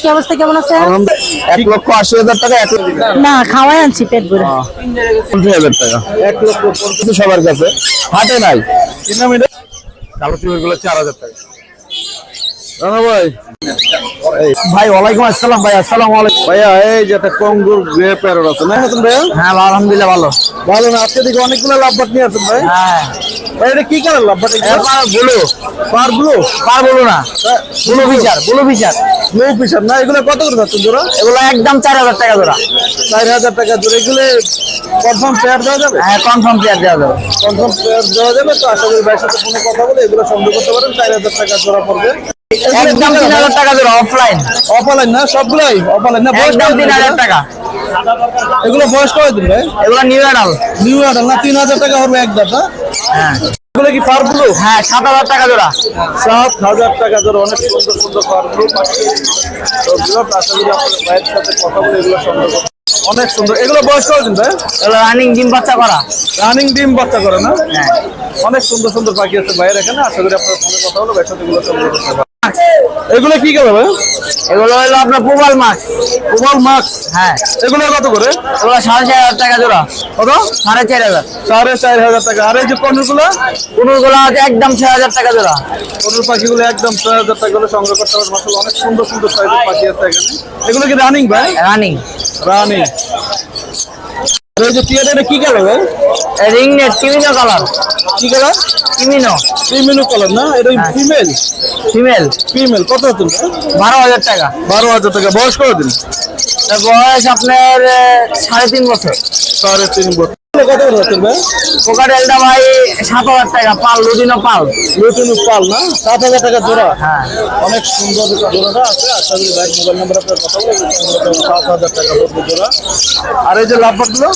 কি অবস্থা কেমন আছে এক লক্ষ আশি হাজার টাকা এক লক্ষ না খাওয়াই আনছি পেট ভরে। পঞ্চাশ হাজার টাকা। এক লক্ষ পঞ্চাশ সবার কাছে। হাটে নাই। কালো টিমের চার হাজার টাকা। ভাই। ভাই ওয়ালাইকুম আসসালাম ভাই আসসালাম আলাইকুম। ভাইয়া এই যে একটা কঙ্গুর গ্রে প্যারট আছে না হাসান ভাইয়া? হ্যাঁ আলহামদুলিল্লাহ ভালো। ভালো না আজকে দিকে অনেকগুলো লাভবাট নিয়ে আছেন ভাই। হ্যাঁ। ভাই এটা কি কালার লাভবাট ব্লু। পার ব্লু? পার বলো না। Blue feature blue feature. Blue পিসার না এগুলো কত করে যাচ্ছেন জোড়া? এগুলো একদম চার হাজার টাকা জোড়া। চার হাজার টাকা জোড়া এগুলো কনফার্ম পেয়ার দেওয়া যাবে? হ্যাঁ কনফার্ম পেয়ার দেওয়া যাবে। কনফার্ম পেয়ার দেওয়া যাবে তো আশা করি ভাইয়ের সাথে ফোনে কথা বলে এগুলো সংগ্রহ করতে পারেন চার হাজার টাকা জোড়া পড়বে। একদম তিন হাজার টাকা জোড়া অফলাইন অফলাইন না সবগুলাই? অফলাইন না বয়স একদম তিন হাজার টাকা। এগুলো বয়স কত দিন ভাই? এগুলো নিউ অ্যাডাল নিউ অর্ডার না তিন হাজার টাকা হবে এক দাঁত হ্যাঁ। এগুলো কি ব্লু হ্যাঁ সাত হাজার টাকা জোড়া সাত হাজার টাকা ধরে অনেক সুন্দর সুন্দর ফার ব্লু তো আশা করি আপনাদের ভাইয়ের সাথে কথা বলে এগুলো করতে অনেক সুন্দর। এগুলো বয়স কত দিন ভাই? এগুলো রানিং ডিম বাচ্চা করা। রানিং ডিম বাচ্চা করে না? হ্যাঁ। অনেক সুন্দর সুন্দর পাখি আছে বাইরে এখানে আশা করি আপনার ফোনে কথা হলো ভাইয়ের এগুলো এগুলো কি করে এগুলো হলো আপনার পোবাল মাছ। কোমাল মাছ? হ্যাঁ। এগুলো কত করে? এগুলো সাড়ে চার হাজার টাকা জোড়া। কত? সাড়ে চার হাজার। সাড়ে চার হাজার টাকা। আর এই যে কুনুরগুলো হচ্ছে একদম ছয় হাজার টাকা জোড়া। কনুর পাখিগুলো একদম ছয় হাজার টাকা করে সংগ্রহ করতে হবে। মাসাল অনেক সুন্দর সুন্দর সাইজের পাখি আছে এখানে। এগুলো কি রানিং ভাই? রানিং। রানিং। আর এই যে টিয়াটা কি কালার ভাই? রিং নেট কিমিনো কালার কি কালার কিমিনো। কিমিনো কালার না? এটা। ফিমেল ফিমেল ফিমেল কত হতেন বারো হাজার টাকা। বারো হাজার টাকা। বয়স কত দিন বয়স আপনার সাড়ে তিন বছর। সাড়ে তিন বছর। কত করে হচ্ছেন ভাই? কোকাটেলটা ভাই সাত হাজার টাকা পাল লুদিনো পাল। নতুন পাল না? সাত হাজার টাকা জোড়া? হ্যাঁ অনেক সুন্দর জোড়াটা আছে। আশা করি ভাই মোবাইল নাম্বার আপনার কথা বলে সাত হাজার টাকা পড়বে জোড়া। আর এই যে লাভবাটগুলো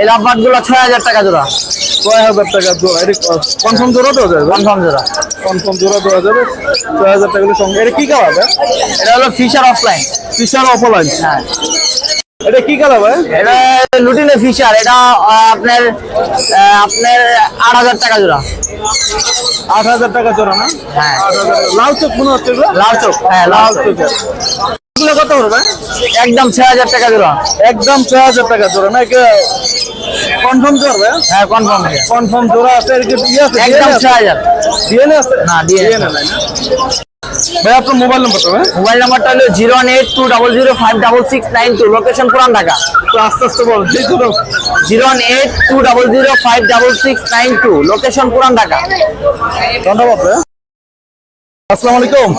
এই লাভবাটগুলো ছয় হাজার টাকা জোড়া। ছয় হাজার টাকা জোড়া। এটা কনফার্ম জোড়া দেওয়া যাবে কনফার্ম জোড়া। কনফার্ম জোড়া দেওয়া যাবে। ছয় হাজার টাকা সঙ্গে এটা কি ভাই? এটা হলো ফিশার অফলাইন ফিশার অফলাইন হ্যাঁ। এটা কি কালার ভাই? এটা লুটিনে ফিশার এটা আপনার আপনার আট হাজার টাকা জোড়া। আট হাজার টাকা জোড়া না? হ্যাঁ। লাল চোখ মনে হচ্ছে লাল চোখ হ্যাঁ লাল চোখ। কত হবে একদম ছয় হাজার টাকা জোড়া। একদম ছয় হাজার টাকা জোড়া। না কনফার্ম ভাই হ্যাঁ? কনফার্ম কনফার্ম জোড়া। আছে ইয়ে একদম ছয় হাজার। আছে? না? ভাই আপনার মোবাইল নাম্বারটা ভাই। মোবাইল নাম্বারটা হলো zero one eight two double zero five double six nine two. Location Puran Dhaka. তো আস্তে আস্তে বল যে কোনো zero one eight two double zero five double six nine two. Location Puran Dhaka. ধন্যবাদ আসসালামু আলাইকুম।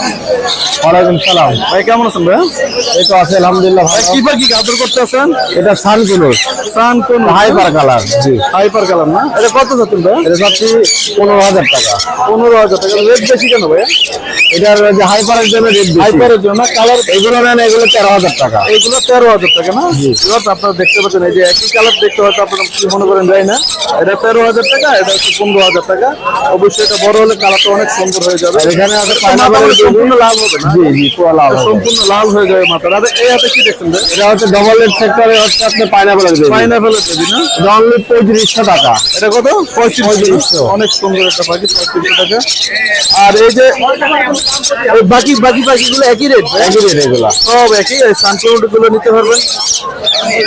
ওয়ালাইকুম সালাম। ভাই কেমন আছেন ভাই? এই তো আছে আলহামদুলিল্লাহ ভাই কি পাখি আদর করতে আছেন এটা সান কোন হাইপার কালার জি। হাইপার কালার না? এটা কত যাচ্ছেন ভাই? এটা যাচ্ছি পনেরো হাজার টাকা। পনেরো হাজার টাকা। রেট বেশি কেন ভাই? এটার যে হাইপারের জন্য রেট হাইপারের জন্য কালার এগুলো নেন এগুলো তেরো হাজার টাকা। এইগুলো তেরো হাজার টাকা না? এবার আপনারা দেখতে পাচ্ছেন এই যে একই কালার দেখতে হয়তো আপনারা কি মনে করেন যায় না? এটা তেরো হাজার টাকা এটা হচ্ছে পনেরো হাজার টাকা। অবশ্যই এটা বড় হলে কালারটা অনেক সুন্দর হয়ে যাবে। এখানে আছে সম্পূর্ণ লাল হবে জি জি পুরো লাভ সম্পূর্ণ লাল হয়ে যাবে মাথা আর এই হাতে কি দেখছেন এটা হচ্ছে ডবল রেড সেক্টরে হচ্ছে আপনি পাইনাপেলের বেবি পাইনাপেলের বেবি না? অনলি পঁয়ত্রিশশো টাকা। এটা কত? পঁয়ত্রিশশো। অনেক সুন্দর একটা পাখি পঁয়ত্রিশশো টাকা। আর এই যে বাকি বাকি পাখিগুলো একই রেট একই রেট এগুলা। সব একই? সানফ্লাওয়ারগুলো নিতে পারবেন?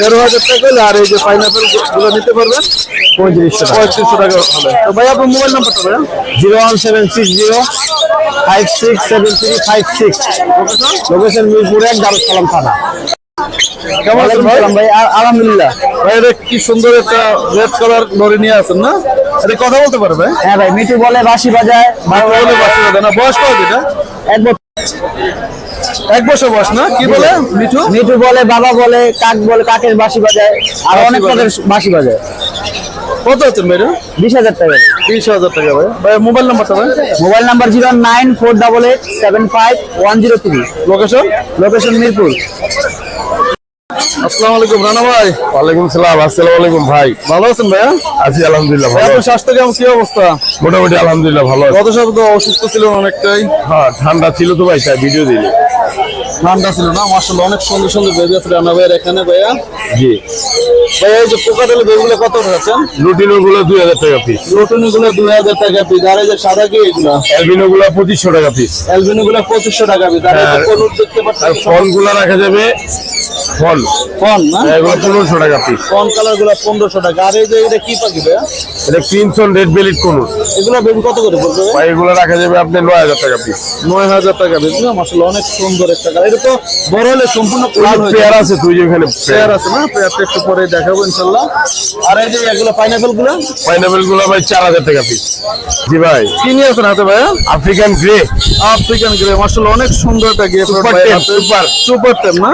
তেরো হাজার টাকা হলে আর এই যে পাইনাপেলগুলো নিতে পারবেন? পঁয়ত্রিশশো টাকা। পঁয়ত্রিশশো টাকা হলে তো ভাই আপনার মোবাইল নাম্বারটা ভাই zero one seven six zero five six seven three five six location Mirpur এক দারুসালাম থানা কেমন আছেন ভাই? ভাই। আলহামদুলিল্লাহ। ভাই এটা কি সুন্দর একটা রেড কালার লরি নিয়ে আছেন না? এটা কথা বলতে পারবে? হ্যাঁ ভাই মিঠু বলে বাসি বাজায়। ভালো বলে বাচ্চা কথা না বয়স কত এটা? এক বছর। এক বছর বয়স না? কি বলে? মিঠু? মিঠু বলে বাবা বলে কাক বলে কাকের বাসি বাজায় আর অনেক। পদের বাসি বাজায়। কত হচ্ছেন ভাই এটা বিশ হাজার টাকা। বিশ হাজার টাকা ভাই। ভাই মোবাইল নাম্বারটা ভাই? Mobile number zero nine four double eight seven five one zero three. Location location Mirpur. আসসালামু আলাইকুম রানা ভাই। ওয়ালাইকুম সালাম আসসালামু আলাইকুম ভাই। ভালো আছেন ভাইয়া? আছি আলহামদুলিল্লাহ ভালো আপনার স্বাস্থ্য কেমন কি অবস্থা? মোটামুটি আলহামদুলিল্লাহ ভালো গত সপ্তাহে অসুস্থ ছিলেন অনেকটাই। হ্যাঁ ঠান্ডা ছিল তো ভাই তাই ভিডিও দিলি। ঠান্ডা ছিল না মার্শাল্লাহ অনেক সুন্দর সুন্দর বেবি আছে রানা ভাইয়ের এখানে ভাইয়া। জি। ভাইয়া এই যে পোকাটেলে বেবিগুলো কত উঠাচ্ছেন লুটিনো গুলো দুই হাজার টাকা পিস রোটনি গুলো দুই হাজার টাকা পিস আর এই যে সাদা কি এগুলো? অ্যালবিনো গুলো পঁচিশশো টাকা পিস অ্যালবিনো গুলো পঁচিশশো টাকা পিস আর এই যে। দেখতে পাচ্ছেন? রাখা যাবে ফল। ফল না? এগুলো পনেরোশো টাকা পিস ফল কালারগুলো পনেরোশো টাকা। আর এই যে এটা কি পাখি ভাইয়া? এটা ক্রিমসন রেড বেলিট কোনুর এগুলো বেবি কত করে পড়বে ভাই এগুলো রাখা যাবে নয় হাজার টাকা পিস নয় হাজার টাকা বেবি না মাসাল্লাহ অনেক সুন্দর একটা কালার এটা তো বড় হলে সম্পূর্ণ লাল হয়ে পেয়ার আছে তুই যেখানে পেয়ার আছে না? পেয়ারটা একটু পরে দেখাবো ইনশাল্লাহ আর এই যে এগুলো পাইনাপেলগুলো? পাইনাপেলগুলো ভাই চার হাজার টাকা পিস জি ভাই। কি নিয়ে আছেন হাতে ভাইয়া? আফ্রিকান গ্রে আফ্রিকান গ্রে মাসাল্লাহ অনেক সুন্দর একটা Super টেম, super। সুপার টেম না?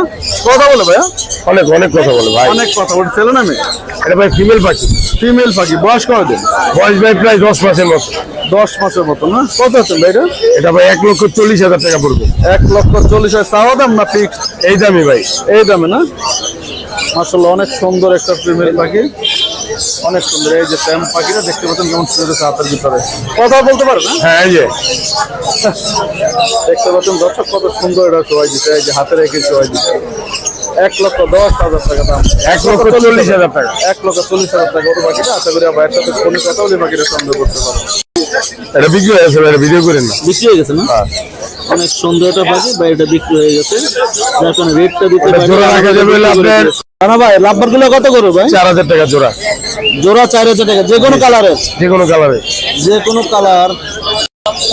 কথা বলে ভাইয়া। অনেক অনেক কথা বলে ভাই। অনেক কথা বলে। ছেলে না মেয়ে? এটা ভাই ফিমেল পাখি। ফিমেল পাখি বয়স কত? দিন বয়স ভাই প্রায় দশ মাসের মতো। দশ মাসের মতো না? কত আছেন ভাই এটা? ভাই এক লক্ষ চল্লিশ হাজার টাকা পড়বে। এক লক্ষ চল্লিশ হাজার। চাওয়া দাম না ফিক্সড এই দামি ভাই। এই দামে না? মাসাল্লাহ অনেক সুন্দর একটা ফিমেল পাখি। অনেক সুন্দর। এই যে ট্যাম পাখিটা দেখতে পাচ্ছেন কেমন সুন্দর হাতের ভিতরে। কথা বলতে পারে না? হ্যাঁ এই যে। দেখতে পাচ্ছেন দর্শক কত সুন্দর এটা চোয়াই দিতে এই যে হাতে রেখে চোয়াই দিতে এক লক্ষ দশ হাজার টাকা দাম। এক লক্ষ চল্লিশ হাজার টাকা। এক লক্ষ চল্লিশ হাজার টাকা ওর বাকিটা আশা করি ভাইয়ের সাথে ফোনে কথা বলে বাকিটা সংগ্রহ করতে পারো এটা বিক্রি হয়ে গেছে ভাই এটা ভিডিও করেন না? বিক্রি হয়ে গেছে না? অনেক সুন্দর একটা পাখি বা এটা বিক্রি হয়ে গেছে। যার কারণে রেটটা দিতে আপনার না ভাই লাভবারগুলো কত করবে ভাই? চার হাজার টাকা জোড়া। জোড়া চার হাজার টাকা যে কোনো কালারের। যে কোনো কালারে যে কোনো কালার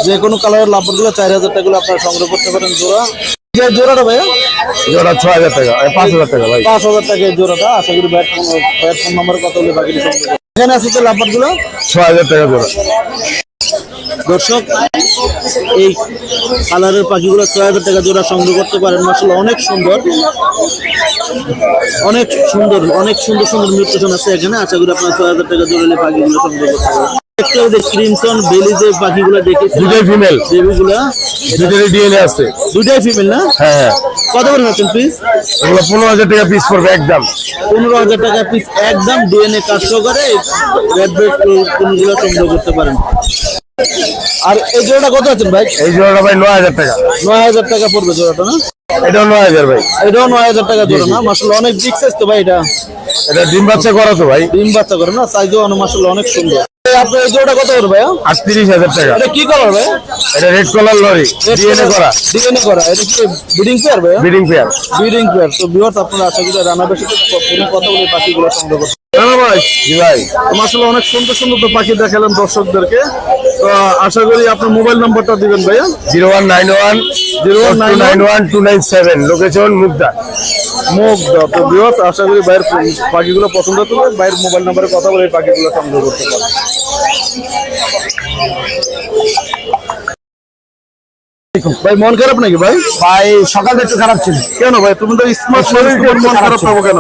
যে কোনো কালারের লাভবারগুলো চার হাজার টাকা গুলো আপনারা সংগ্রহ করতে পারেন জোড়া। যে জোড়াটা ভাইয়া? জোড়া হাজার টাকা পাঁচ হাজার টাকা ভাই। পাঁচ হাজার টাকা জোড়াটা আশা করি ব্যাট ব্যাট ফোন নাম্বার কত হলে বাকি। এখানে আছে তো ছয় হাজার টাকা জোড়া। দর্শক এই কালারের পাখিগুলো ছয় হাজার টাকা জোড়া সংগ্রহ করতে পারেন। আসলে অনেক সুন্দর। অনেক সুন্দর অনেক সুন্দর সুন্দর মিউটেশন আছে এখানে। আশা করি আপনার ছয় হাজার টাকা জোড়া পাখিগুলো সংগ্রহ করতে পারেন একটা যে ক্রিমসন বেলি যে পাখিগুলো দেখেছি। দুটাই ফিমেল বেবিগুলা। দুটারই ডিএনএ আছে। দুটাই ফিমেল না? হ্যাঁ হ্যাঁ। কত করে পাচ্ছেন পিস পনেরো হাজার টাকা পিস পড়বে একদম। পনেরো হাজার টাকা পিস একদম ডিএনএ কাজ করে কোনগুলো সংগ্রহ করতে পারেন। আর এই জোড়াটা কত আছেন ভাই? এই জোড়াটা ভাই নয় হাজার টাকা। নয় হাজার টাকা পড়বে জোড়াটা না? এটাও নয় হাজার ভাই। এটাও নয় হাজার টাকা জোড়া না? মাসাল অনেক বিগ সাইজ তো ভাই এটা। এটা ডিম বাচ্চা করা তো ভাই। ডিম বাচ্চা করে না? সাইজও অনেক মাসাল অনেক সুন্দর। আপনার এই জোড়াটা কত করে ভাইয়া? আটত্রিশ হাজার টাকা। এটা কি কালার ভাই এটা রেড কালার লরি ডিএনএ করা। ডিএনএ করা। এটা কি ব্রিডিং পেয়ার ভাইয়া? ব্রিডিং পেয়ার ব্রিডিং পেয়ার তো ভিউয়ার্স আপনারা আশা করি রানাবের সাথে কথা বলে পাখিগুলো সংগ্রহ ভাই। জি ভাই। অনেক সুন্দর সুন্দর তো পাখি দেখালেন দর্শকদেরকে। তো আশা করি আপনার মোবাইল নাম্বারটা দিবেন ভাইয়া। Zero one nine one zero one nine one. Two nine seven location Mugda. তো আশা করি বাইরের পাখিগুলো পছন্দ করবে বাইরের মোবাইল নাম্বারে কথা বলে পাখিগুলো সংগ্রহ করতে পারবে। ভাই মন খারাপ নাকি ভাই? ভাই সকালটা একটু খারাপ ছিল। কেন ভাই? তুমি তো স্মার্ট শরীর মন খারাপ পাবো কেন?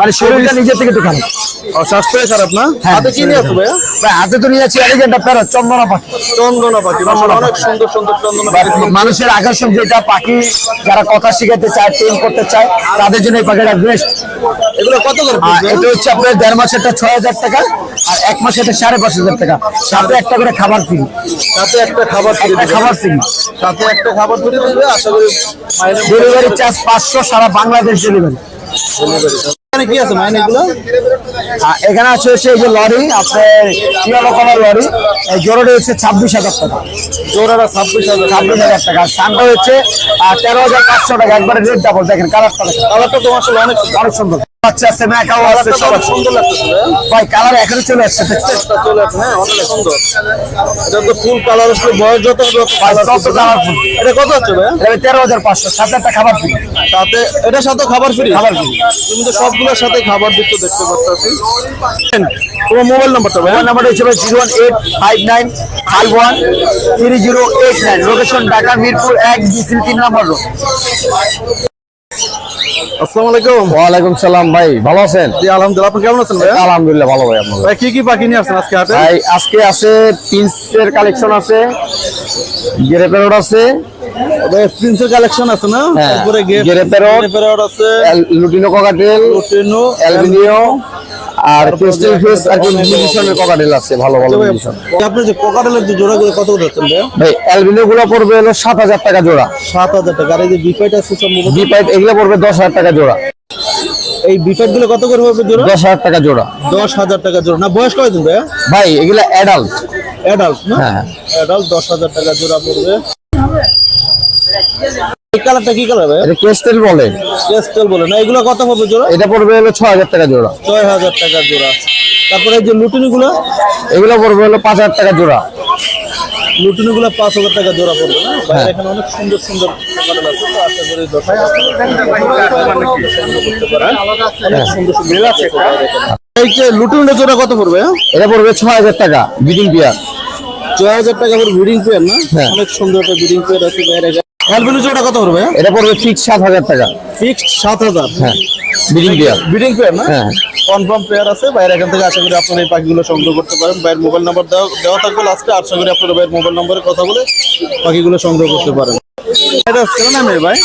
মানে শরীরটা নিজের থেকে একটু খারাপ। স্বাস্থ্যই খারাপ না? হ্যাঁ, হাতে কি নিয়ে ভাই? হাতে তো নিয়ে আছি চন্দনা পাখি। চন্দনা পাখি অনেক সুন্দর সুন্দর চন্দনা পাখি। মানুষের আকর্ষণ যেটা পাখি যারা কথা শিখাতে চায় ট্রেন করতে চায় তাদের জন্য এই পাখিটা বেস্ট এগুলো কত করে এটা হচ্ছে আপনার দেড় মাসেরটা ছয় হাজার টাকা আর এক মাসেরটা সাড়ে পাঁচ হাজার টাকা। সাথে একটা করে খাবার ফ্রি সাথে একটা খাবার একটা খাবার ফ্রি সাথে একটা খাবার ফ্রি দিবে আশা করি ডেলিভারি চার্জ পাঁচশো সারা বাংলাদেশ ডেলিভারি এখানে কি আছে এখানে আছে হচ্ছে এই যে লরি আপনার কালার লরি। এই জোড়াটা হচ্ছে ছাব্বিশ হাজার টাকা। জোড়াটা ছাব্বিশ হাজার ছাব্বিশ হাজার টাকা। সানটা হচ্ছে তেরো হাজার পাঁচশো টাকা। একবারে রেট ডাবল দেখেন কালারটা কালারটা তোমার আসলে অনেক অনেক সুন্দর। বাচ্চা আছে ম্যাকাও আছে সব আছে সুন্দর লাগতেছে ভাই। কালার এখনও চলে আসছে দেখছেন চলে আসে হ্যাঁ অনেক সুন্দর। এটা তো ফুল কালার আসলে বয়স যত হবে তত ভাই, colour যত ফুটবে। কালারফুল এটা কত হচ্ছে ভাইয়া এটা তেরো হাজার পাঁচশো সাথে একটা খাবার ফ্রি সাথে এটার সাথে খাবার ফ্রি খাবার free। তুমি তো সবগুলোর সাথে খাবার দিচ্ছ দেখতে পাচ্ছি। তোমার মোবাইল নাম্বারটা ভাইয়া মোবাইল নাম্বার হচ্ছে লোকেশন ঢাকা মিরপুর রোড আসসালামু আলাইকুম। ওয়ালাইকুম সালাম ভাই ভালো আছেন? জি আলহামদুলিল্লাহ আপনি কেমন আছেন ভাই আলহামদুলিল্লাহ ভালো ভাই আপনার ভাই কি কি পাখি নিয়ে আসছেন আজকে ভাই আজকে আছে প্রিন্সের কালেকশন আছে গেরে আছে। প্রিন্সের কালেকশন আছে না? হ্যাঁ, তারপরে গেরে প্যারট। আছে। লুটিনো ককাটেল লুটিনো অ্যালবিনিও আর ক্রিস্টাল ফেস আর কি অনেক মিউজিশনের ককাটেল আছে ভালো ভালো মিউজিশন আপনি যে কোকাটেলের যে জোড়াগুলো কত করে যাচ্ছেন ভাই অ্যালবিনিও গুলো পড়বে হলো সাত হাজার টাকা জোড়া। সাত হাজার টাকা। আর এই যে বিফাইট আছে সম্ভবত বি পাইপ এগুলো পড়বে দশ হাজার টাকা জোড়া। এই বিফাইটগুলো কত করে হবে জোড়া? দশ হাজার টাকা জোড়া। দশ হাজার টাকা জোড়া। না বয়স কয়দিন ভাই ভাই এগুলা অ্যাডাল্ট অ্যাডাল্ট না? হ্যাঁ। অ্যাডাল্ট দশ হাজার টাকা জোড়া পড়বে। এই কালারটা কি কালার ভাই? এটা ক্রিস্টাল বলে। না এগুলো কত হবে জোড়া? এটা পড়বে হলো হাজার টাকা জোড়া। ছয় হাজার টাকা জোড়া। তারপরে এই যে এগুলো পড়বে হলো পাঁচ হাজার টাকা জোড়া। টাকা জোড়া পড়বে না? এখানে অনেক সুন্দর সুন্দর মডেল আছে আশা করি দর্শক অনেক সুন্দর সুন্দর আছে এই যে লুটিনিটা জোড়া কত পড়বে? হ্যাঁ? এটা পড়বে টাকা বিডিং পিয়ার ছয় হাজার টাকা করে ব্রিডিং পেয়ার না? হ্যাঁ। অনেক সুন্দর একটা ব্রিডিং পেয়ার আছে অ্যালবিনো জোড়া কত পড়বে? এটা পড়বে ফিক্স সাত হাজার টাকা। ফিক্সড সাত হাজার? হ্যাঁ ব্রিডিং পেয়ার ব্রিডিং পেয়ার না? হ্যাঁ। কনফার্ম পেয়ার আছে। বাইরে এখান থেকে আশা করি আপনারা এই পাখিগুলো সংগ্রহ করতে পারেন। বাইরের মোবাইল নাম্বার দেওয়া দেওয়া থাকবে লাস্টে আশা করি আপনারা বাইরের মোবাইল নম্বরে কথা বলে পাখিগুলো সংগ্রহ করতে পারেন। এটা ছেলে না মেয়ে ভাই?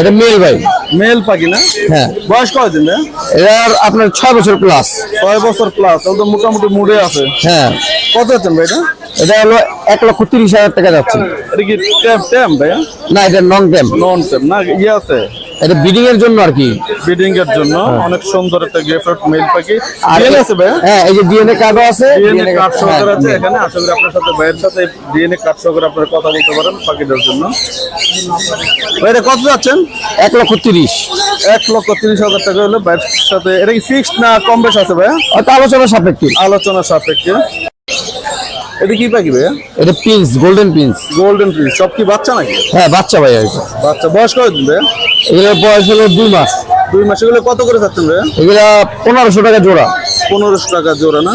এটা মেল ভাই। মেল পাখি না? হ্যাঁ। বয়স কয়দিন ভাই এটার আপনার ছয় বছর প্লাস ছয় বছর প্লাস তাহলে তো মোটামুটি মুডে আছে। হ্যাঁ। কত আছেন ভাই এটা? এটা হলো এক লক্ষ তিরিশ হাজার টাকা যাচ্ছে। এটা কি ট্যাম ট্যাম ভাই না এটা নন ট্যাম নন ট্যাম না ইয়ে আছে? এটা ব্রিডিং এর জন্য আর কি? ব্রিডিং এর জন্য। অনেক সুন্দর একটা গেফট মেল পাখি। আর আছে ভাই হ্যাঁ এই যে ডিএনএ কার্ডও আছে। ডিএনএ কার্ড সহকারে হ্যাঁ, আছে এখানে। আশা করি আপনার সাথে ভাইয়ের সাথে ডিএনএ কার্ড সহকারে আপনারা কথা বলতে পারেন পাখিটার জন্য। ভাই এটা কত যাচ্ছেন? এক লক্ষ তিরিশ। এক লক্ষ তিরিশ হাজার টাকা হলে ভাইয়ের সাথে এটা কি ফিক্সড না কম বেশ আছে হয়তো আলোচনা সাপেক্ষে। আলোচনা সাপেক্ষে। এটা কি পাখি ভাইয়া? এটা finch golden finch golden finch সব কি বাচ্চা নাকি? হ্যাঁ বাচ্চা ভাই আর কি। বাচ্চা। বয়স কয়দিন ভাইয়া? এগুলোর বয়স হলো দুই মাস। দুই মাসে। গুলো কত করে যাচ্ছেন ভাইয়া? এগুলা পনেরোশো টাকা জোড়া। পনেরোশো টাকা জোড়া না?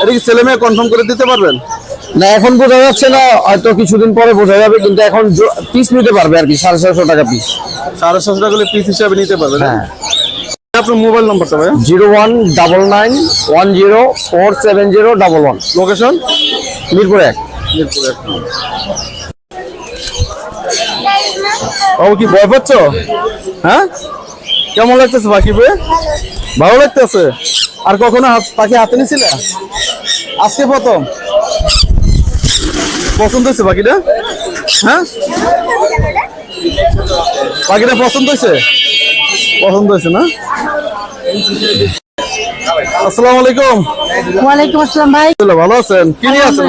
এটা কি ছেলে মেয়ে কনফার্ম করে দিতে পারবেন? না এখন বোঝা যাচ্ছে না হয়তো কিছুদিন পরে বোঝা যাবে কিন্তু এখন পিস নিতে পারবে আর কি সাড়ে ছশো টাকা পিস সাড়ে ছশো টাকা পিস হিসাবে নিতে পারবে হ্যাঁ। আপনার মোবাইল নাম্বারটা ভাইয়া? Zero one double nine one zero four seven zero double one. Location? Mirpur এক। মিরপুর এক। বাবু কি ভয় পাচ্ছ? হ্যাঁ? কেমন লাগতেছে পাখি বে ভালো লাগতেছে? আর কখনো পাখি হাতে নিছিলে? আজকে প্রথম। পছন্দ হয়েছে পাখিটা? হ্যাঁ? পাখিটা পছন্দ হয়েছে? পছন্দ হয়েছে না? আসসালামু আলাইকুম। ওয়ালাইকুম আসসালাম ভাই। ভালো আছেন? কি নিয়ে আছেন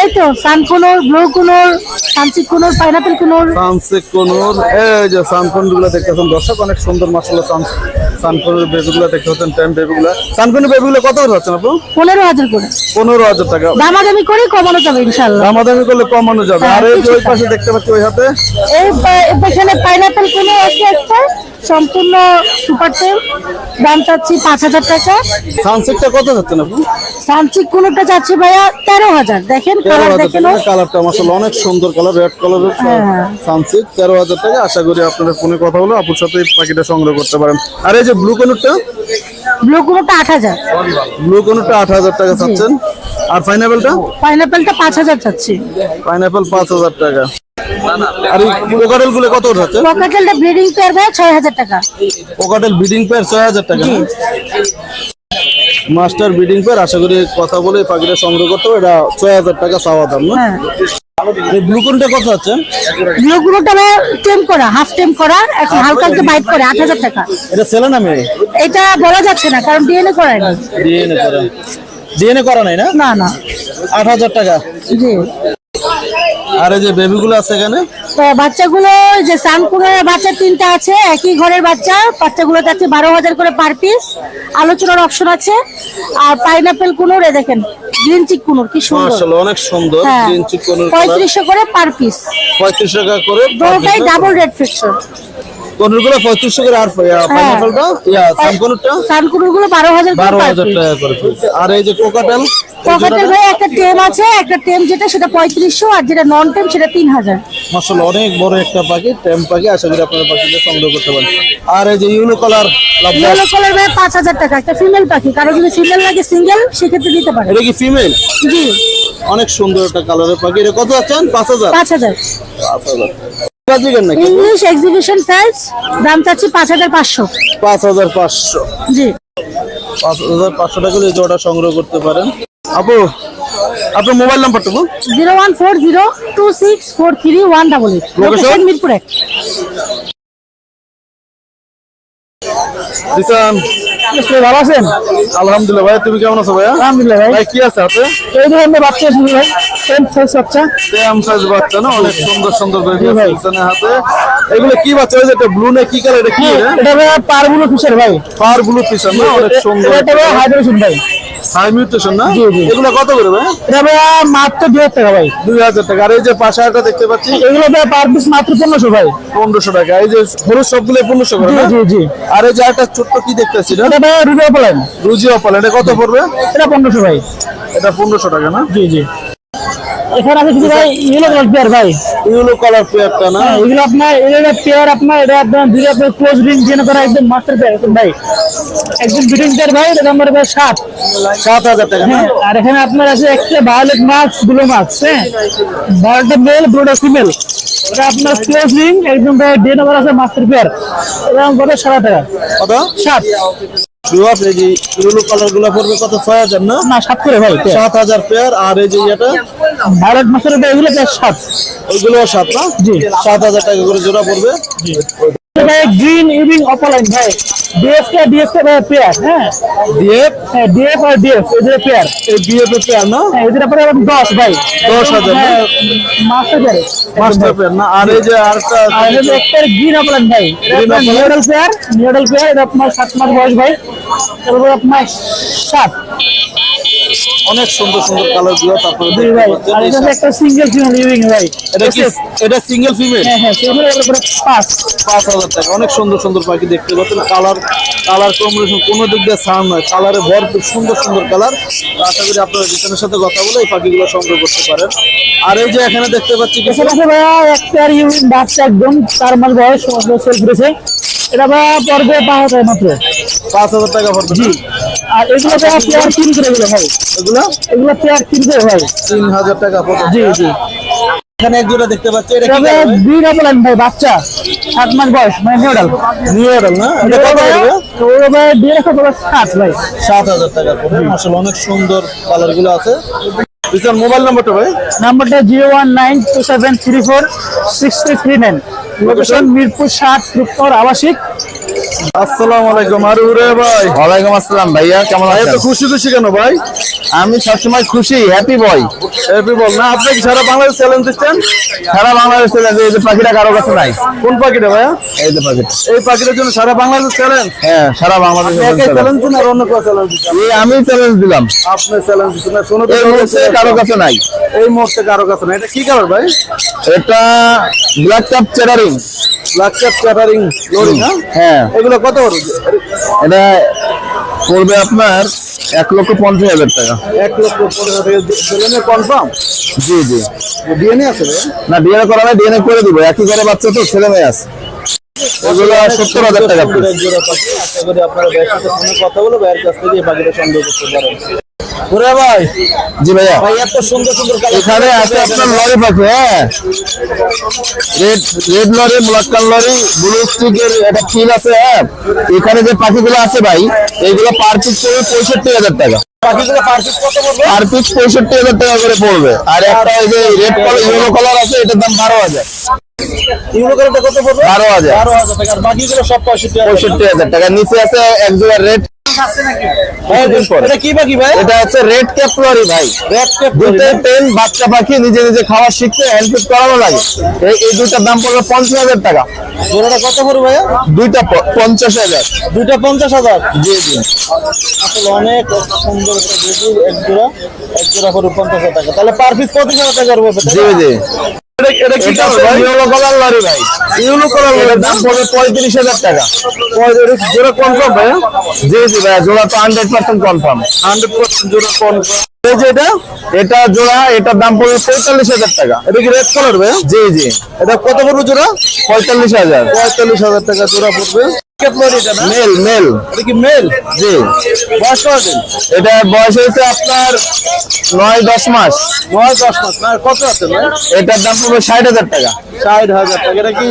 এই তো সানকুনোর ব্লু কুনোর সানসিক কুনোর পাইনাপেল কুনোর। সানসেক কোনুর এই যে সানকনগুলো দেখতেছেন দর্শক অনেক সুন্দর মাসাল্লাহ সান সানকনের বেবিগুলো দেখতে টাইম বেবিগুলো। সানকনের বেবিগুলো কত করে আপু? টাকা। দামাদামি করে কমানো যাবে ইনশাল্লাহ দামাদামি করলে কমানো যাবে। হ্যাঁ, আর এই যে ওই পাশে দেখতে পাচ্ছি ওই হাতে? এই এখানে পাইনাপেল কুনো আছে একটা। সম্পূর্ণ সুপার টেম দাম চাচ্ছি পাঁচ হাজার টাকা। সানসেটটা কত হচ্ছেন আপু সানসিক কুনোটা চাচ্ছি ভাইয়া তেরো হাজার। দেখেন কালার দেখেন কালারটা মাসাল্লাহ অনেক সুন্দর কালার রেড কালারের। সানসেট তেরো হাজার টাকা। আশা করি আপনাদের ফোনে কথা হলো। আপুর সাথে এই পাখিটা সংগ্রহ করতে পারেন। আর এই যে ব্লু কনুরটা ব্লু কুনোটা আট হাজার। ব্লু কনুরটা আট হাজার টাকা চাচ্ছেন। আর পাইনাপেলটা পাইনাপেলটা পাঁচ হাজার চাচ্ছি। পাইনাপেল পাঁচ হাজার টাকা। আর এই গুলো কত হচ্ছে পকেটেলটা ব্রিডিং পেয়ার ছয় হাজার টাকা। কোকাটেল বিডিং পেয়ার ছয় হাজার টাকা মাস্টার বিডিং পেয়ার আশা করি কথা বলে পাখিটা সংগ্রহ করতে হবে। এটা ছয় হাজার টাকা চাওয়া দাম না? হ্যাঁ। এই ব্লু কোনটা কত আছে? ব্লু কুনোটা টেম করা হাফ টেম করা এখন হালকা একটু বাইট করে আট হাজার টাকা। এটা ছেলে না মেয়ে এটা বলা যাচ্ছে না কারণ ডিএনএ করায় না ডিএনএ করা ডিএনএ করা নাই না? না না। আট হাজার টাকা। জি। আর এই যে বেবিগুলো আছে এখানে? তো বাচ্চাগুলো যে সানপুরের বাচ্চা তিনটা আছে একই ঘরের বাচ্চা। বাচ্চাগুলো যাচ্ছে বারো হাজার করে পার পিস আলোচনার অপশন আছে। আর পাইনাপেল কুনুর এ দেখেন গ্রিন চিক কুনুর কি সুন্দর। মাশাআল্লাহ অনেক সুন্দর হ্যাঁ গ্রিন চিক কোন পঁয়ত্রিশশো করে পার পিস পঁয়ত্রিশ টাকা করে দুটোই ডাবল রেড ফিক্সর কোনগুলো পঁয়ত্রিশশো করে আর পাইনাপেলটা ইয়া সানকনুরটা? বারো হাজার বারো হাজার টাকা করে আর এই যে কোকাটেল? পকেটের ভাই একটা টেম আছে একটা টেম যেটা সেটা পঁয়ত্রিশশো আর যেটা নন টেম সেটা তিন হাজার মাসাল্লাহ অনেক বড় একটা পাখি টেম পাখি আশা করি আপনারা পাখিটা সংগ্রহ করতে পারেন। আর এই যে ইউনো কালার ইয়েলো কালার ভাই পাঁচ হাজার টাকা একটা ফিমেল পাখি। কারও যদি ফিমেল লাগে সিঙ্গেল সেক্ষেত্রে দিতে পারে এটা কি ফিমেল জি। অনেক সুন্দর একটা কালারের পাখি এটা কত আছেন পাঁচ হাজার পাঁচ হাজার পাঁচ হাজার বাজিকেন নাকি? ইংলিশ এক্সিবিশন সাইজ দাম চাচ্ছি পাঁচ হাজার পাঁচশো। পাঁচ হাজার পাঁচশো। জি। পাঁচ হাজার পাঁচশো টাকা এই জোড়া সংগ্রহ করতে পারেন। আপু আপনার মোবাইল নাম্বারটা বল zero one four zero two six four three one double eight. Location Mirpur এক। দিশান ভালো আছেন? আলহামদুলিল্লাহ ভাই তুমি কেমন আছো ভাইয়া? আলহামদুলিল্লাহ ভাই। ভাই কি আছে হাতে? এই ধরনের বাচ্চা আছে ভাই সেম সাইজ বাচ্চা। সেম সাইজ বাচ্চা না? অনেক সুন্দর সুন্দর বেবি। আছে হাতে। এগুলো কি বাচ্চা? ওই যে ব্লু না কি কালার এটা কি এটা? ভাই ব্লু ফিশার ভাই। পার ব্লু না? অনেক সুন্দর। এটা ভাই হাইড্রোজেন ভাই। হাই মিউটেশন না? জি, জি। এগুলো কত করে ভাই? এটা ভাই মাত্র টাকা ভাই। টাকা। আর এই যে পাশে একটা দেখতে পাচ্ছি? এগুলো ভাই পার পিস মাত্র পনেরোশো ভাই। পনেরোশো টাকা। এই যে হলুদ সবগুলো পনেরোশো করে জি জি আর এই যে একটা ছোট্ট কি দেখতেছি এটা ভাই রুজি কত পড়বে? এটা পনেরোশো ভাই। এটা পনেরোশো টাকা না? জি জি। এখানে আছে কিছু ভাই? ইয়েলো কালার পেয়ার ভাই। ইউলো কালার পেয়ারটা না? হ্যাঁ, এগুলো আপনার এগুলো পেয়ার আপনার এটা আপনার দুই আপনার ক্লোজ রিং জেনে করা একদম মাস্টার পেয়ার ভাই। একদম বিটিং পেয়ার ভাই এটা নাম্বার ভাই সাত। সাত হাজার টাকা হ্যাঁ আর এখানে আপনার আছে একটা ভায়োলেট মাছ ব্লু মাছ হ্যাঁ? ভায়োলেটটা মেল ব্লুটা ফিমেল এটা আপনার ক্লোজ রিং একদম ভাই ডে নাম্বার আছে মাস্টার পেয়ার এটা কত? সাত টাকা কত? সাত। ইউলো কালারগুলো পড়বে কত? ছয় হাজার না? না সাত করে ভাই সাত হাজার পেয়ার আর এই যে এটা ভায়োলেট মাছের এটা এগুলো সাত। ওইগুলো সাত না? জি। সাত হাজার টাকা করে জোড়া পড়বে। ভাই গ্রিন ইভিং অপলাইন ভাই। ডিএফ কে ডিএফ কে ভাই পেয়ার হ্যাঁ? ডিএফ হ্যাঁ ডিএফ আর ডিএফ এদের পেয়ার এই ডিএফ এর পেয়ার না? হ্যাঁ এদের পরে দশ ভাই। দশ হাজার না? হ্যাঁ, মাস্টার পেয়ার মাস্টার পেয়ার না? আর এই যে আরেকটা আর যে একটা গ্রিন অপলাইন ভাই? নিউডাল পেয়ার নিউডাল পেয়ার এটা আপনার সাত মাস বয়স ভাই। তারপর আপনার সাত। অনেক সুন্দর সুন্দর কালারগুলো তারপরে ভাই এটা একটা সিঙ্গেল ফিমেল ইভিং ভাই। এটা কি এটা সিঙ্গেল ফিমেল হ্যাঁ হ্যাঁ সেগুলো এর উপরে পাঁচ। পাঁচ হাজার টাকা। অনেক সুন্দর সুন্দর পাখি দেখতে পাচ্ছেন। কালার কালার কম্বিনেশন কোনো দিক দিয়ে সাউন্ড নয়। কালারে ভরপুর সুন্দর সুন্দর কালার আশা করি আপনারা বিছানের সাথে কথা বলে এই পাখিগুলো সংগ্রহ করতে পারেন। আর এই যে এখানে দেখতে পাচ্ছি কিছু আছে ভাইয়া এক পেয়ার ইউনিট বাচ্চা একদম চার মাস বয়স সেল করেছে এটা ভাইয়া পড়বে পাঁচ হাজার মাত্র। পাঁচ হাজার টাকা পড়বে। জি। আর এগুলো পেয়ার তিন করে ভাই। এগুলো? এগুলো পেয়ার তিন করে ভাই। তিন হাজার টাকা জি জি। এখানে এক জোড়া দেখতে পাচ্ছি। এটা কি ভাই? দুই ভাই বাচ্চা। সাত মাস বয়স মানে না? এটা কত ওরা ভাই সাত ভাই। সাত হাজার টাকা আসলে অনেক সুন্দর কালারগুলো আছে। বিছান মোবাইল নাম্বারটা ভাই? নাম্বারটা zero one nine two seven three four six three three nine location Mirpur সাত রূপনগর আবাসিক। আসসালামু আলাইকুম। আর উরে ভাই। ওয়ালাইকুম আসসালাম ভাইয়া কেমন ভাই এত খুশি খুশি কেন ভাই? আমি সবসময় খুশি হ্যাপি বয় হ্যাপি বল না আপনি কি সারা বাংলাদেশ চ্যালেঞ্জ দিচ্ছেন? সারা বাংলাদেশে এই যে পাখিটা কারও কাছে নাই। কোন পাখিটা ভাইয়া? এই যে পাখিটা। এই পাখিটার জন্য সারা বাংলাদেশ চ্যালেঞ্জ হ্যাঁ সারা বাংলাদেশে চ্যালেঞ্জ আর অন্য কেউ চ্যালেঞ্জ দিচ্ছেন এই আমি চ্যালেঞ্জ দিলাম। আপনি চ্যালেঞ্জ দিচ্ছেন না শোনো তো এই মুহূর্তে কারও কাছে নাই। এই মুহূর্তে কারও কাছে না এটা কি কালার ভাই? এটা ব্ল্যাক কাপ চেরারিং ব্ল্যাক ক্যাপ ক্যাটারিং লরি না হ্যাঁ এগুলো কত এটা পড়বে আপনার এক লক্ষ পঞ্চাশ হাজার টাকা। এক লক্ষ টাকা। কনফার্ম জি জি। ডিএনএ আছে না? ডিএনএ করা নাই ডিএনএ করে দিব। একই করে বাচ্চা তো ছেলে মেয়ে আছে। সত্তর হাজার টাকা আশা করি আপনারা সাথে কথা বলে কাছ থেকে এই পাখিটা সংগ্রহ করতে পারেন। ওরে ভাই। জি ভাইয়া। ভাই এত সুন্দর সুন্দর কালার। এখানে আছে আপনার লরি পাখি হ্যাঁ? Red red lory black lory blue স্টিকের একটা ফিল আছে হ্যাঁ? এখানে যে পাখিগুলো আছে ভাই এইগুলো পার পিস পড়বে পঁয়ষট্টি হাজার টাকা। পার পিস পঁয়ষট্টি হাজার টাকা করে পড়বে। আর একটা ওই যে রেড কালার ইয়েলো কালার আছে এটার দাম বারো হাজার। বারো বাকিগুলো সব পঁয়ষট্টি হাজার পঁয়ষট্টি হাজার টাকা। নিচে আছে এক জোড়া রেড ভাই, এটা কি পাখি ভাই? এটা হচ্ছে রেড ক্যাপ ভাই। রেড টেপ দুটো পেন বাচ্চা পাখি নিজে নিজে খাওয়া শিখতে হ্যান্ড করানো লাগে। এই দুইটার দাম পড়বে পঞ্চাশ হাজার টাকা। জোড়াটা কত পড়বে ভাইয়া? দুইটা পঞ্চাশ হাজার। দুইটা পঞ্চাশ হাজার? জি জি। আসলে অনেক সুন্দর একটা এক জোড়া এক জোড়া পড়বে পঞ্চাশ হাজার টাকা। তাহলে পার পিস পঁচিশ হাজার টাকা জি জি। এটা- এটা কি কালার ভাই? ইয়েলো কালার লরি ভাই। ইউলো কালার এটার দাম পড়বে পঁয়ত্রিশ হাজার টাকা। জোড়া কনফার্ম ভাইয়া জি জি ভাই জোড়া তো hundred percent confirm hundred percent জোড়া কনফার্ম এই যে এটা এটা জোড়া এটার দাম পড়বে পঁয়তাল্লিশ হাজার টাকা। এটা কি রেড কালার ভাই জি জি। এটা কত পড়বে জোড়া? পঁয়তাল্লিশ হাজার। পঁয়তাল্লিশ হাজার টাকা জোড়া পড়বে। কেপলার এটা না? মেল মেল এটা কি মেল জি। বয়স কতদিন? এটা বয়স হয়েছে আপনার নয় দশ মাস। নয় দশ মাস। না কত আছে ভাই? এটার দাম পড়বে ষাট হাজার টাকা। ষাট হাজার টাকা। এটা কি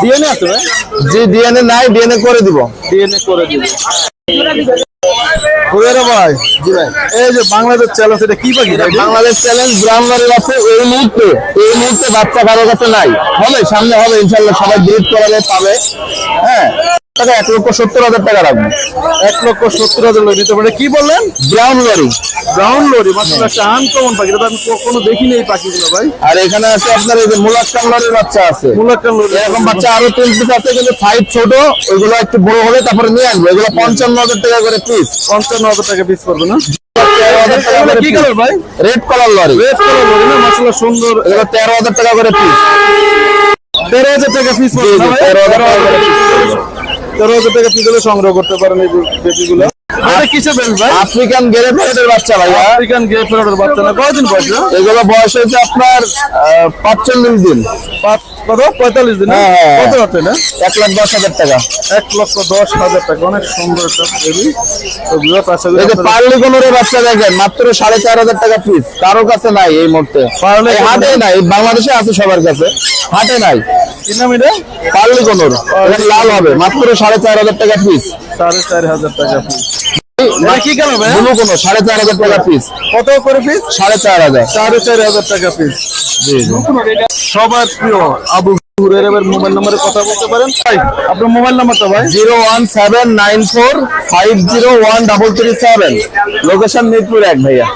ডিএনএ আছে ভাই? জি ডিএনএ নাই ডিএনএ করে দিব। ডিএনএ করে দিবে। হুরেরা ভাই। জি ভাই। এই যে বাংলাদেশ চ্যালেঞ্জ এটা কি পাখি ভাই? বাংলাদেশ চ্যালেঞ্জ ব্রাহ্মণের এই মুহূর্তে। এই মুহূর্তে বাচ্চা কারও কাছে নাই। হবে সামনে হবে ইনশাল্লাহ সবাই ব্রিড করালে পাবে। হ্যাঁ। টাকা এক লক্ষ সত্তর হাজার টাকা রাখব এক লক্ষ সত্তর হাজার লোক নিতে পারে কি বললেন? Brown lorry. ব্রাউন লরি মাত্র একটা আনকমন পাখি। এটা আমি কখনো দেখিনি এই পাখিগুলো ভাই। আর এখানে আছে আপনার এই যে মুলাক্কান লরির বাচ্চা আছে। Moluccan lory. এরকম বাচ্চা আরও তিন পিস আছে কিন্তু সাইজ ছোট ওইগুলো একটু বড় হলে তারপরে নিয়ে আসব। এগুলো পঞ্চান্ন হাজার টাকা করে পিস পঞ্চান্ন হাজার টাকা পিস করবে না? তেরো হাজার টাকা কি কালার ভাই? Red colour lory. Red colour lory না? মাসাল্লাহ সুন্দর। এগুলো তেরো হাজার টাকা করে পিস তেরো হাজার টাকা পিস তেরো হাজার টাকা। তেরো হাজার টাকা পিস সংগ্রহ করতে পারেন এই বেবিগুলো? এটা কিসের বেবি ভাই? আফ্রিকান গেরে বাচ্চা ভাইয়া। আফ্রিকান গ্রে ফেরাটের বাচ্চা না? কয়দিন বয়স এগুলো বয়স হয়েছে আপনার পাঁচচল্লিশ দিন। কত? পঁয়তাল্লিশ দিন? হ্যাঁ, হ্যাঁ। কত রাতে না? এক লাখ দশ হাজার টাকা। এক লক্ষ দশ হাজার টাকা। অনেক সুন্দর একটা বেবি পার্লি কোনোর বাচ্চা দেখেন মাত্র সাড়ে চার হাজার টাকা পিস কারও কাছে নাই এই মুহূর্তে। হাটে নাই বাংলাদেশে আছে সবার কাছে। হাটে নাই। কি নাম এটা? পার্লি কোনোর। লাল হবে মাত্র সাড়ে চার হাজার টাকা পিস সাড়ে চার হাজার টাকা পিস ভাই ব্লু কোনো সাড়ে চার হাজার টাকা পিস কত করে পিস সাড়ে চার হাজার। সাড়ে চার হাজার টাকা পিস জি সবার প্রিয় আবু হুরের মোবাইল নম্বরে কথা বলতে পারেন? ভাই আপনার মোবাইল নাম্বারটা ভাই? Zero one seven nine four five zero one double three seven. Location Mirpur এক ভাইয়া।